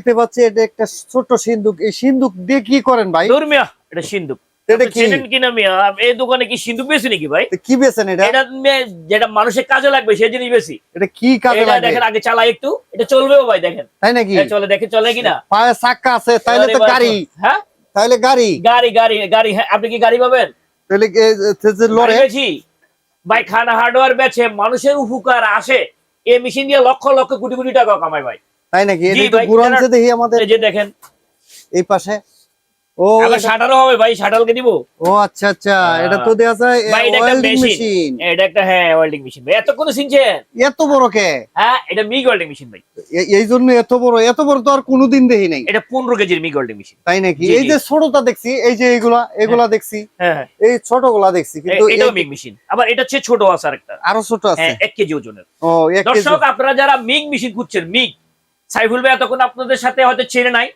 দেখতে পাচ্ছি এটা একটা ছোট সিন্ধুক। এই সিন্ধুক দিয়ে কি করেন ভাই? দূর মিয়া এটা সিন্ধুক। আপনি কি? কিনা এই দোকানে কি বেশি নাকি ভাই? কি বেছেন এটা? এটা যেটা মানুষের কাজে লাগবে সেই জিনিস বেশি। এটা কি কাজে এটা দেখেন আগে চালাই একটু এটা চলবেও ভাই দেখেন। তাই নাকি? চলে দেখে চলে কিনা? পায়ে চাক্কা আছে তাইলে তো গাড়ি। হ্যাঁ? তাইলে গাড়ি। গাড়ি গাড়ি গাড়ি হ্যাঁ, আপনি কি গাড়ি পাবেন? লড়ে। ভাই খানা হার্ডওয়্যার বেচে মানুষের উপকার আসে। এই মেশিন দিয়ে লক্ষ লক্ষ কোটি কোটি টাকা কামায় ভাই। তাই নাকি? এটা দেখি আমাদের এই যে দেখেন। এই পাশে। ও শাটারও হবে ভাই দিব। ও আচ্ছা আচ্ছা হ্যাঁ। এটা তো দেয়া যায় ওয়েল্ডিং মেশিন মেশিন এটা একটা হ্যাঁ ওয়েল্ডিং মেশিন ভাই এত কোন এত বড় কে? হ্যাঁ এটা মিগ ওয়েল্ডিং মেশিন ভাই। এই জন্য এত বড় এত বড় তো আর কোনোদিন দেখি নাই। এটা পনেরো কেজির মিগ ওয়েল্ডিং মেশিন তাই নাকি? এই যে ছোটটা দেখছি এই যে এইগুলা এগুলা দেখছি। হ্যাঁ হ্যাঁ। এই ছোটগুলা দেখছি কিন্তু এ- এটাও এই- মিগ মেশিন আবার এটা হচ্ছে ছোট আছে আরেকটা। আরও ছোট আছে। হ্যাঁ এক কেজি ওজনের। ও এক কেজি। দর্শক আপনারা যারা মিগ মেশিন খুঁজছেন মিগ সাইফুল ভাই এতক্ষণ আপনাদের সাথে হয়তো চেনে নাই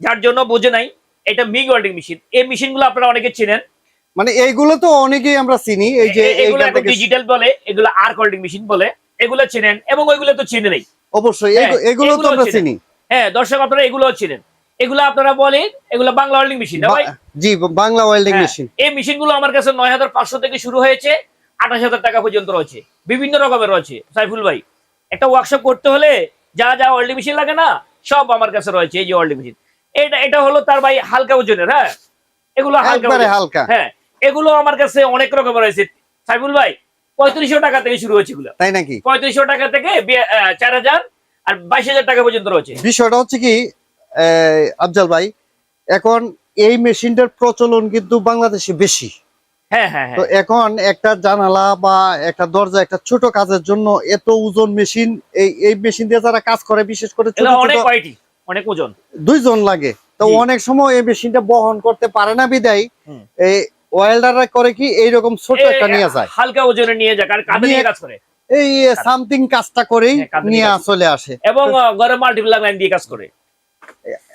যার জন্য বোঝে নাই এটা মিগ ওয়েল্ডিং মেশিন এই মেশিনগুলো আপনারা অনেকে চেনেন। মানে এইগুলো তো অনেকেই আমরা চিনি এই যে এগুলো ডিজিটাল বলে এগুলো আর্ক ওয়েল্ডিং মেশিন বলে এগুলো চেনেন এবং ওইগুলো তো চেনে নেই। অবশ্যই হ্যাঁ, এগুলো তো আমরা চিনি। হ্যাঁ দর্শক আপনারা এগুলো চিনেন। এগুলো আপনারা বলেন এগুলো বাংলা ওয়েল্ডিং মেশিন না ভাই। জি বাংলা ওয়েল্ডিং হ্যাঁ, মেশিন এই মেশিনগুলো আমার কাছে নয় হাজার পাঁচশো থেকে শুরু হয়েছে আঠাশ হাজার টাকা পর্যন্ত রয়েছে বিভিন্ন রকমের রয়েছে সাইফুল ভাই। একটা ওয়ার্কশপ করতে হলে যা যা ওয়েল্ডিং মেশিন লাগে না সব আমার কাছে রয়েছে এই যে ওয়েল্ডিং মেশিন এটা এটা হলো তার ভাই হালকা ওজনের হ্যাঁ? এগুলো হালকা হালকা। হ্যাঁ এগুলো আমার কাছে অনেক রকমের রয়েছে। সাইফুল ভাই পঁয়ত্রিশশো টাকা থেকে শুরু হয়েছে এগুলো। তাই নাকি? পঁয়ত্রিশশো টাকা থেকে চার হাজার আর বাইশ হাজার টাকা পর্যন্ত রয়েছে। বিষয়টা হচ্ছে কি আফজাল ভাই এখন এই মেশিনটার প্রচলন কিন্তু বাংলাদেশে বেশি। তো এখন একটা জানালা বা একটা দরজা একটা ছোট কাজের জন্য এত ওজন মেশিন এই এই মেশিন দিয়ে যারা কাজ করে বিশেষ করে অনেক ওজন। দুইজন লাগে। তো অনেক সময় এই মেশিনটা বহন করতে পারে না বিদায়। এই ওয়েল্ডাররা করে কি এইরকম ছোট একটা নিয়ে যায়। হালকা ওজনে নিয়ে যায় কারণ কাঁধে নিয়ে- কাজ করে। এই সামথিং কাজটা করেই হ্যাঁ, নিয়ে চলে আসে। এবং মাল্টিপ্লাগ লাইন দিয়ে কাজ করে।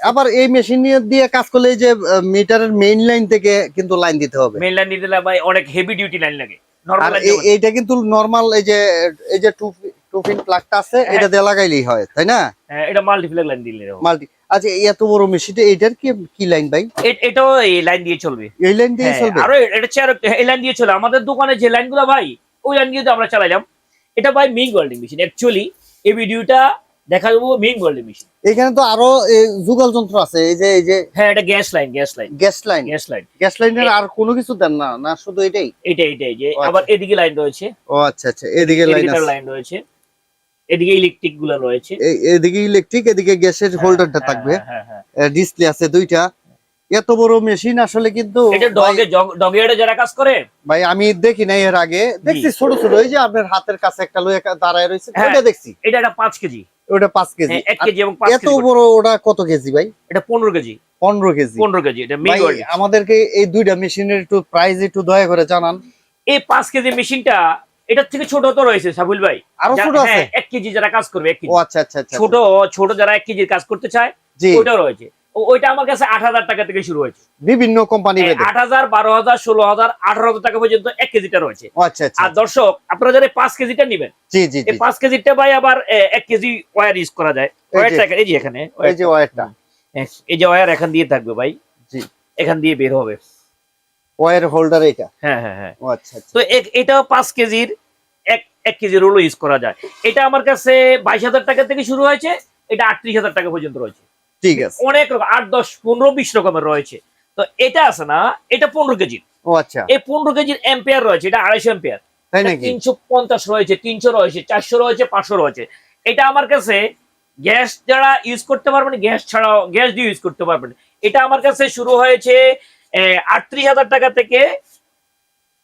আবার এই মেশিন দিয়ে কাজ করলে যে মিটারের মেইন লাইন থেকে কিন্তু লাইন দিতে হবে। মেইন লাইন দিতে ভাই অনেক হেভি ডিউটি লাইন লাগে। এইটা কিন্তু নরমাল এই যে এই যে টু টু পিন প্লাগটা আছে হ্যাঁ। এটা দিয়ে লাগাইলেই হয় তাই না? এটা মাল্টিপ্লাগ লাইন দিলে। মাল্টি আচ্ছা এত বড় মেশিনটা এটার কি কি লাইন ভাই? এটাও এই লাইন দিয়ে চলবে। এই লাইন দিয়ে হ্যাঁ, চলবে? আরও এটা চেয়ার এই লাইন দিয়ে চলে। আমাদের দোকানে যে লাইনগুলো ভাই ওই লাইন দিয়ে তো আমরা চালাইলাম। এটা ভাই মিং ওয়েল্ডিং মেশিন অ্যাকচুয়ালি এই ভিডিওটা দেখা যাব মিং ওয়েল্ডিং মেশিন এখানে তো আরও যুগল যন্ত্র আছে এই যে এই যে হ্যাঁ এটা gas line gas line. Gas line. Gas line. Gas লাইনের আর কোনো কিছু দেন না না শুধু এটাই? এটা এটাই যে আবার আচ্ছা। এদিকে লাইন রয়েছে। ও আচ্ছা আচ্ছা এদিকে লাইন আছে। লাইন রয়েছে। এদিকে ইলেকট্রিকগুলো রয়েছে। এই- এদিকে ইলেকট্রিক এদিকে গ্যাসের হোল্ডারটা হ্যাঁ, থাকবে। হ্যাঁ, হ্যাঁ, হ্যাঁ। ডিসপ্লে আছে দুইটা। এত বড় মেশিন আসলে কিন্তু এটা ডগে ডগে এটা যারা কাজ করে? ভাই আমি দেখি নাই এর আগে। দেখছি ছোট ছোট ওই যে আপনার হাতের কাছে একটা লয়ে দাঁড়ায় রয়েছে হ্যাঁ। দেখছি। এটা একটা পাঁচ কেজি। ওটা পাঁচ কেজি। হ্যাঁ, কেজি এবং এত। বড় ওটা কত কেজি ভাই? এটা পনেরো কেজি। পনেরো কেজি। পনেরো কেজি এটা আমাদেরকে এই দুইটা মেশিনের একটু প্রাইস একটু দয়া করে জানান। এই পাঁচ কেজি মেশিনটা এটার থেকে ছোট তো রয়েছে সাবুল ভাই। আরও ছোট আছে? হ্যাঁ, এক কেজি যারা কাজ করবে এক কেজি। ও আচ্ছা আচ্ছা আচ্ছা ছোট ছোট যারা এক কেজির কাজ করতে চায় জি। রয়েছে। ওইটা আমার কাছে আট হাজার টাকা থেকে শুরু হয়েছে। বিভিন্ন কোম্পানি আট হাজার বারো হাজার ষোলো হাজার আঠারো হাজার টাকা পর্যন্ত এক কেজিটা রয়েছে। আচ্ছা আচ্ছা। আর দর্শক আপনারা যারা পাঁচ কেজিটা নেবেন জি জি পাঁচ কেজিটা ভাই আবার এক কেজি ওয়্যার ইউজ করা যায়। ওয়্যারটা এই যে এখানে এই যে ওয়ারটা এই যে ওয়্যার এখান দিয়ে থাকবে ভাই। জি। এখান দিয়ে বের হবে। ওয়ার হোল্ডার এটা হ্যাঁ হ্যাঁ হ্যাঁ। আচ্ছা আচ্ছা। তো এটাও পাঁচ কেজির এক এক কেজি রোলও ইউজ করা যায়। এটা আমার কাছে বাইশ হাজার টাকা থেকে শুরু হয়েছে এটা আটত্রিশ হাজার টাকা পর্যন্ত রয়েছে। ঠিক আছে। অনেক রকম আট দশ পনেরো বিশ রকমের রয়েছে। তো এটা আছে না এটা পনেরো কেজির ও আচ্ছা। এই পনেরো কেজির এম্পেয়ার রয়েছে এটা আড়াইশো এম্পেয়ার তিনশো পঞ্চাশ রয়েছে তিনশো রয়েছে চারশো রয়েছে পাঁচশো রয়েছে। এটা আমার কাছে গ্যাস যারা ইউজ করতে পারবেন গ্যাস ছাড়াও গ্যাস দিয়ে ইউজ করতে পারবেন। এটা আমার কাছে শুরু হয়েছে আটত্রিশ হাজার টাকা থেকে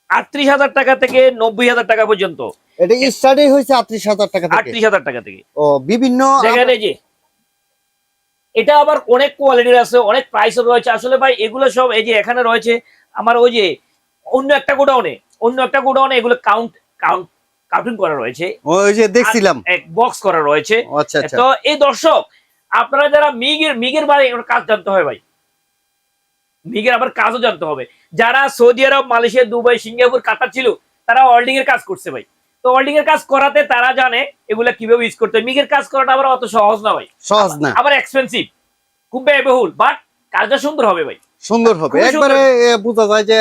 আটত্রিশ হাজার টাকা থেকে নব্বই হাজার টাকা পর্যন্ত। এটা স্টার্টই হয়েছে আটত্রিশ হাজার টাকা আটত্রিশ হাজার টাকা থেকে। ও বিভিন্ন এই যে এটা আবার অনেক কোয়ালিটির আছে অনেক প্রাইস রয়েছে। আসলে ভাই এগুলো সব এই যে এখানে রয়েছে আমার ওই যে অন্য একটা গোডাউনে অন্য একটা গোডাউনে এগুলো কাউন্ট কাউন্ট কাউন্টিং করা রয়েছে। ওই যে দেখছিলাম। এক বক্স করা রয়েছে। আচ্ছা আচ্ছা। তো এই দর্শক আপনারা যারা মিগের মিগের বারে কাজ জানতে হয় ভাই। মিগের আবার কাজও জানতে হবে। যারা Saudi Arab Malaysia Dubai Singapore Qatar ছিল তারা ওয়েল্ডিং এর কাজ করছে ভাই। তো ওয়েল্ডিং এর কাজ করাতে তারা জানে এগুলা কীভাবে ইউজ করতে হয়। মিগের কাজ করাটা আবার অত সহজ না ভাই। সহজ না। আবার এক্সপেন্সিভ খুব ব্যয়বহুল বাট কাজটা সুন্দর হবে ভাই। সুন্দর হবে। একবারে বোঝা যায় যে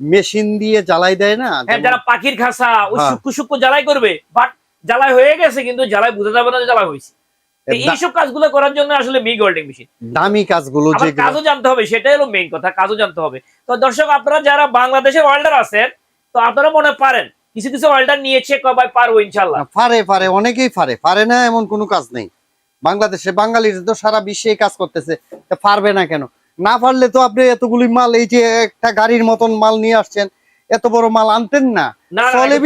মেশিন দিয়ে জ্বালাই দেয় না হ্যাঁ যারা পাখির খাসা ওই। শুক্কু শুক্কু জ্বালাই করবে বাট জ্বালাই হয়ে গেছে কিন্তু জ্বালাই বোঝা যাবে না যে জ্বালাই হয়েছে। এইসব কাজগুলো করার জন্য আসলে মিগ ওয়েল্ডিং মেশিন দামি কাজগুলো যেগুলো কাজও জানতে হবে সেটাই হলো মেইন কথা কাজও জানতে হবে। তো দর্শক আপনারা যারা বাংলাদেশের ওয়ার্ল্ডার আছেন তো আপনারা মনে পারেন কিছু কিছু ওয়ার্ল্ডার নিয়েছে কবাই পারব ইনশাল্লাহ পারে পারে অনেকেই পারে পারে না এমন কোনো কাজ নেই। বাংলাদেশে বাঙালির তো সারা বিশ্বে কাজ করতেছে পারবে না কেন? না পারলে তো আপনি এতগুলি মাল এই যে একটা গাড়ির মতন মাল নিয়ে আসছেন এত বড় মাল আনতেন না। চলে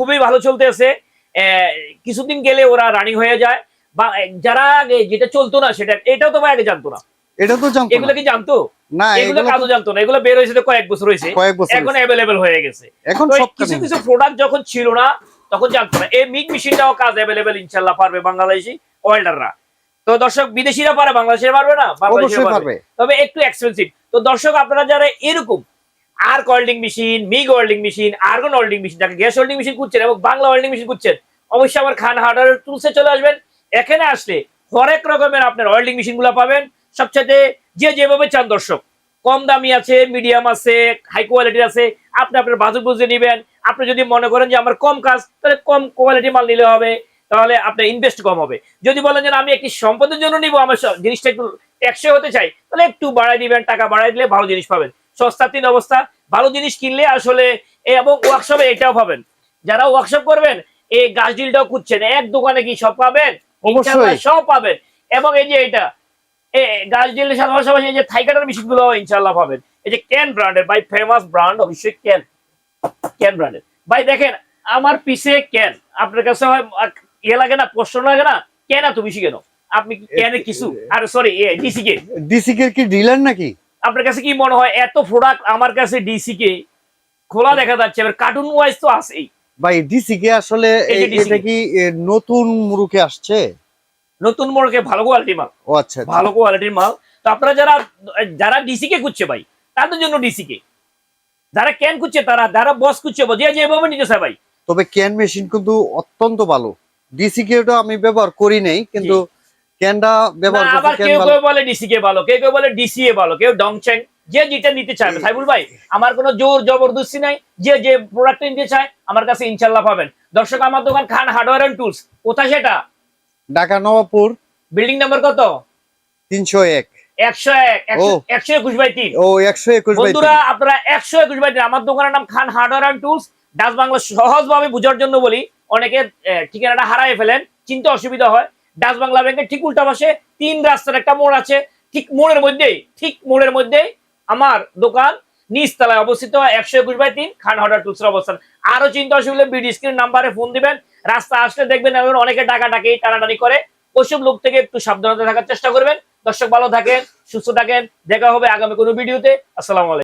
খুবই ভালো চলতেছে। আহ, কিছুদিন গেলে ওরা রানিং হয়ে যায়। বা যারা আগে যেটা চলতো না সেটা এটাও তো ভাই আগে জানতো না। এটা তো জানতো এগুলো। কি জানতো? না এগুলো কাজও জানতো না। এগুলো বের হয়েছে কয়েক বছর হয়েছে। কয়েক বছর এখন। অ্যাভেলেবেল হয়ে গেছে। এখন সব কিছু কিছু প্রোডাক্ট যখন ছিল না তখন জানতো না। এই মিগ মেশিনটাও কাজ অ্যাভেলেবেল ইনশাল্লাহ পারবে বাংলাদেশি ওয়েল্ডাররা তো দর্শক বিদেশিরা পারে বাংলাদেশে পারবে না? বাংলাদেশিরা অবশ্যই পারবে। তবে একটু এক্সপেন্সিভ তো দর্শক আপনারা যারা এরকম আর welding machine MIG welding machine argon welding machine যাকে গ্যাস ওয়েল্ডিং মেশিন করছেন এবং বাংলা ওয়েল্ডিং মেশিন করছেন অবশ্যই আমার খান হার্ডওয়্যার টুলসে চলে আসবেন। এখানে আসলে হরেক রকমের আপনার ওয়েল্ডিং মেশিনগুলো পাবেন। সবচেয়ে যে যেভাবে চান দর্শক কম দামি আছে মিডিয়াম আছে হাই কোয়ালিটি আছে আপনি আপনার বাজেট বুঝে নেবেন। আপনি যদি মনে করেন যে আমার কম কাজ তাহলে কম কোয়ালিটি মাল নিলে হবে তাহলে আপনার ইনভেস্ট কম হবে। যদি বলেন যে আমি একটি সম্পদের জন্য নিব আমার জিনিসটা একটু একশো হতে চাই তাহলে একটু বাড়াই দিবেন টাকা বাড়াই দিলে ভালো জিনিস পাবেন। সস্তা তিন অবস্থা ভালো জিনিস কিনলে আসলে এবং ওয়ার্কশপে এটাও পাবেন। যারা ওয়ার্কশপ করবেন এই গাছ ডিলটাও খুঁজছেন এক দোকানে কি সব পাবেন? সব পাবেন। এবং এই যে এটা গাছ ডিলের সাথে পাশাপাশি এই যে থাইকাটার মেশিনগুলো ইনশাল্লাহ পাবেন। এই যে ক্যান ব্র্যান্ডের বাই ফেমাস ব্র্যান্ড অবশ্যই ক্যান ক্যান ব্র্যান্ডের ভাই দেখেন আমার পিছে ক্যান আপনার কাছে হয় ইয়ে লাগে না প্রশ্ন লাগে না কেন এত বেশি কেন? আপনি ক্যানে কিছু? আর sorry DC K DC K কি ডিলার নাকি? আপনার কাছে কি মনে হয় এত প্রোডাক্ট আমার কাছে ডিসি কে খোলা দেখা যাচ্ছে? এবার কার্টুন ওয়াইজ তো আছেই। ভাই ডিসি কে আসলে এটা কি নতুন মুরুকে আসছে? নতুন মোড়কে ভালো কোয়ালিটি মাল। ও আচ্ছা আচ্ছা। ভালো কোয়ালিটির মাল। তো আপনারা যারা যারা ডিসি কে খুঁজছে ভাই তাদের জন্য ডিসি কে যারা ক্যান খুঁজছে তারা যারা বস খুঁজছে যে যেভাবে নিতে চায় ভাই। তবে ক্যান মেশিন কিন্তু অত্যন্ত ভালো। ডিসি কেটা আমি ব্যবহার করি নাই কিন্তু ক্যানটা ব্যবহার আবার ক্যান কেউ কেউ বলে ডিসি কে ভালো কেউ কেউ বলে ডিসিএ ভালো কেউ ডংচ্যাং যে যেটা নিতে চায় সাইবুল ভাই আমার কোনো জোর জবরদস্তি নাই। যে যে প্রোডাক্ট নিতে চায় আমার কাছে ইনশাল্লাহ পাবেন। দর্শক আমার দোকান খান হার্ডওয়্যার এন্ড টুলস কোথায় সেটা? ঢাকা নবাবপুর। বিল্ডিং নাম্বার কত? তিনশো এক। আমার দোকানের নাম Khan hardware and tools. Dutch Bangla সহজভাবে বোঝার জন্য বলি অনেকে ঠিকানাটা হারাই ফেলেন চিনতে অসুবিধা হয়। ডাচ বাংলা ব্যাংকের ঠিক উল্টা পাশে তিন রাস্তার একটা মোড় আছে। ঠিক মোড়ের মধ্যেই ঠিক মোড়ের মধ্যেই আমার দোকান নিচতলায় অবস্থিত একশো একুশ বাই তিন খান হার্ডওয়্যার টুলসের অবস্থান। আরও চিন্তা অসুবিধা বিডি স্ক্রিন নাম্বারে ফোন দিবেন। রাস্তা আসলে দেখবেন অনেকে টাকা টাকি টানাটানি করে। ওইসব লোক থেকে একটু সাবধানতা থাকার চেষ্টা করবেন। দর্শক ভালো থাকেন, সুস্থ থাকেন। দেখা হবে আগামী কোনো ভিডিওতে। আসসালামু আলাইকুম।